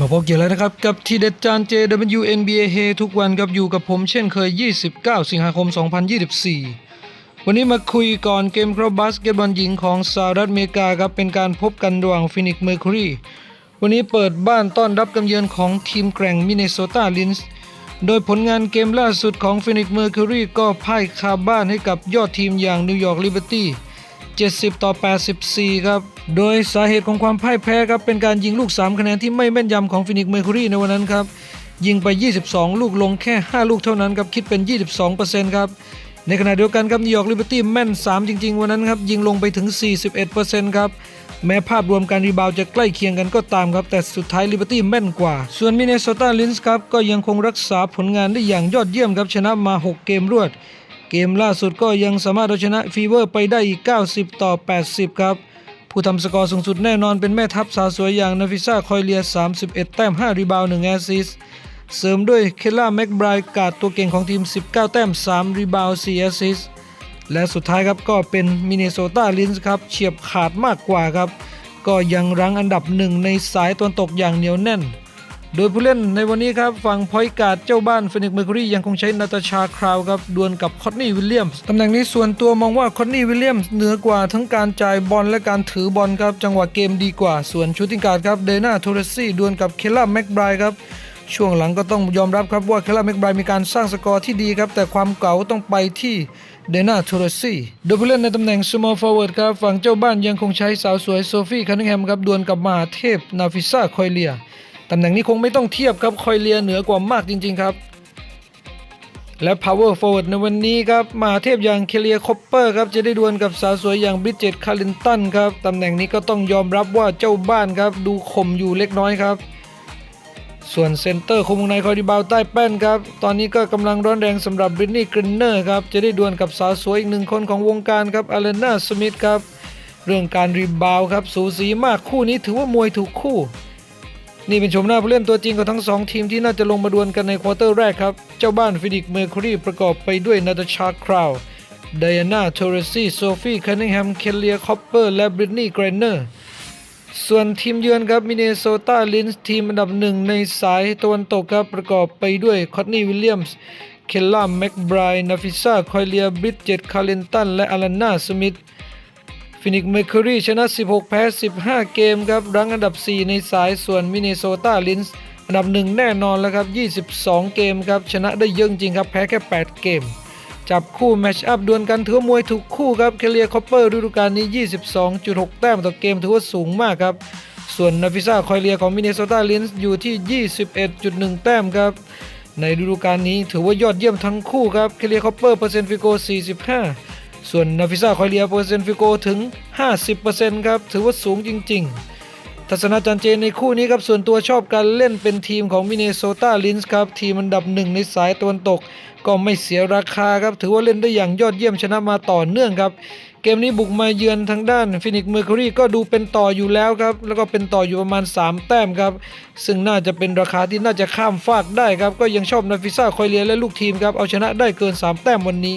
มาพบกี่ยวแล้วนะครับ กับทีเด็ดจาน JWNBA เฮทุกวันครับอยู่กับผมเช่นเคย 29 สิงหาคม 2024 วันนี้มาคุยก่อนเกมครับบาสเกตบอลหญิงของสหรัฐอเมริกาครับ เป็นการพบกันระหว่างฟินิกเมอร์คิวรีวันนี้เปิดบ้านต้อนรับกำเยือนของทีมแกร่งมินเนโซตาลินส์โดยผลงานเกมล่าสุดของฟินิกเมอร์คิวรีก็พ่ายคาบ้านให้กับยอดทีมอย่างนิวยอร์กลิเบอร์ตี้ 70 ต่อ 84 ครับ โดยสาเหตุของความพ่ายแพ้ครับ เป็นการยิงลูก 3 คะแนนที่ไม่แม่นยำของฟินิกเมอร์คูรีในวันนั้นครับ ยิงไป 22 ลูกลงแค่ 5 ลูกเท่านั้นครับ คิดเป็น 22%ครับ ในขณะเดียวกันครับนิวยอร์กลิเบอร์ตี้แม่น 3 จริง ๆ วันนั้นครับยิงลงไปถึง 41%ครับแม้ภาพรวมการรีบาวด์จะใกล้เคียงกันก็ตามครับ แต่สุดท้ายลิเบอร์ตี้แม่นกว่า ส่วนมินเนโซตาลินส์ครับ ก็ยังคงรักษาผลงานได้อย่างยอดเยี่ยมครับ ชนะมา 6 เกมรวด เกมล่าสุดก็ยังสามารถเอาชนะฟีเวอร์ไปได้อีก 90 ต่อ 80 ครับ ผู้ทำสกอร์สูงสุดแน่นอนเป็นแม่ทัพสาวสวยอย่างนาฟิซ่าคอยเลีย 31 แต้ม 5 รีบาวด์1แอสซิสเสริมด้วยเคลล่าแม็กไบร์กาดตัวเก่งของทีม 19 แต้ม 3 รีบาวด์4แอสซิสและสุดท้ายครับก็เป็นมินเนโซตาลินส์ครับเฉียบขาดมากกว่าครับ ก็ยังรั้งอันดับหนึ่งในสายตะวันตกอย่างเหนียวแน่น โดยผู้เล่นในวันนี้ครับฝั่งพอยการ์ดเจ้าบ้านฟินิกซ์เมอร์คูรียังคงใช้นาตาชาคราวครับดวลกับคอนนี่วิลเลียมส์ตำแหน่งนี้ส่วนตัวมองว่าคอนนี่วิลเลียมส์เหนือกว่าทั้งการจ่ายบอลและการถือบอลครับจังหวะเกมดีกว่า ส่วนชูตติ้งการ์ดครับเดน่าโทเรซี่ดวลกับเคลล่าแม็กไบร์ครับช่วงหลังก็ต้องยอมรับครับว่าเคลล่าแม็กไบร์มีการสร้างสกอร์ที่ดีครับแต่ความเก๋าต้องไปที่เดน่าโทเรซี่โดยผู้เล่นในตำแหน่ง small forward ครับฝั่งเจ้าบ้านยังคงใช้สาวสวยโซฟี่คันนิงแฮมครับดวลกับมหาเทพนาฟิซ่าคอยเลีย ตำแหน่งนี้คงไม่ต้องเทียบครับคอยเลียเหนือกว่ามากจริง ๆ ครับ และ power forward ในวันนี้ครับมาเทพอย่างเคเลียคอปเปอร์ครับจะได้ดวลกับสาวสวยอย่างบริดเจตคารินตันครับตำแหน่งนี้ก็ต้องยอมรับว่าเจ้าบ้านครับ ดูข่มอยู่เล็กน้อยครับ ส่วนเซนเตอร์คงวงในคอยดีบาวใต้แป้นครับ ตอนนี้ก็กำลังร้อนแรงสำหรับบรินนี่กรินเนอร์ครับจะได้ดวลกับสาวสวยอีกหนึ่งคนของวงการครับอเลนาสมิธครับเรื่องการรีบาวครับสูสีมากคู่นี้ถือว่ามวยถูกคู่ นี่เป็นชมหน้าผู้เล่นตัวจริงของทั้งสองทีมที่น่าจะลงมาดวลกันในควอเตอร์แรกครับ เจ้าบ้านฟินิกเมอร์คูรีประกอบไปด้วยนาตาชาคราวไดอาน่าโทเรซีโซฟีคันนิงแฮม เคลเลียคอปเปอร์ และบริตนีย์เกรนเนอร์ ส่วนทีมเยือนครับมินเนโซตาลินส์ทีมอันดับหนึ่งในสายตะวันตกครับประกอบไปด้วยคอตนีวิลเลียมส์ เคลล่าแม็กไบรน์นาฟิซ่าคอยเลียบริดเจตคาเลนตัน และอารันนาสมิธ ฟินิกซ์เมอร์คิวรีชนะ 16 แพ้ 15 เกมครับ รั้งอันดับ 4 ในสายส่วนมินเนโซตาลินส์อันดับหนึ่งแน่นอนแล้วครับ 22 เกมครับ ชนะได้เยอะจริงครับ แพ้แค่ 8 เกม จับคู่แมชอัพดวลกันถือมวยถูกคู่ครับ เคเลียคอปเปอร์ฤดูกาลนี้ 22.6 แต้มต่อเกมถือว่าสูงมากครับ ส่วนนาฟิซาคอยเลียของมินเนโซตาลินส์อยู่ที่ 21.1 แต้มครับ ในฤดูกาลนี้ถือว่ายอดเยี่ยมทั้งคู่ครับ เคเลียคอปเปอร์เปอร์เซ็นต์ฟิโก45 ส่วนนาฟิซาคอยเลียเปอร์เซ็นต์ฟิโกถึง 50%ครับ ถือว่าสูงจริง ๆ ทัศนาจันเจนในคู่นี้ครับ ส่วนตัวชอบการเล่นเป็นทีมของมินเนโซตาลินส์ครับ ทีมอันดับหนึ่งในสายตะวันตก ก็ไม่เสียราคาครับ ถือว่าเล่นได้อย่างยอดเยี่ยมชนะมาต่อเนื่องครับ เกมนี้บุกมาเยือนทางด้านฟินิกซ์เมอร์คูรีก็ดูเป็นต่ออยู่แล้วครับ แล้วก็เป็นต่ออยู่ประมาณ 3 แต้มครับ ซึ่งน่าจะเป็นราคาที่น่าจะข้ามฟากได้ครับ ก็ยังชอบนาฟิซาคอยเลียและลูกทีมครับ เอาชนะได้เกิน 3 แต้มวันนี้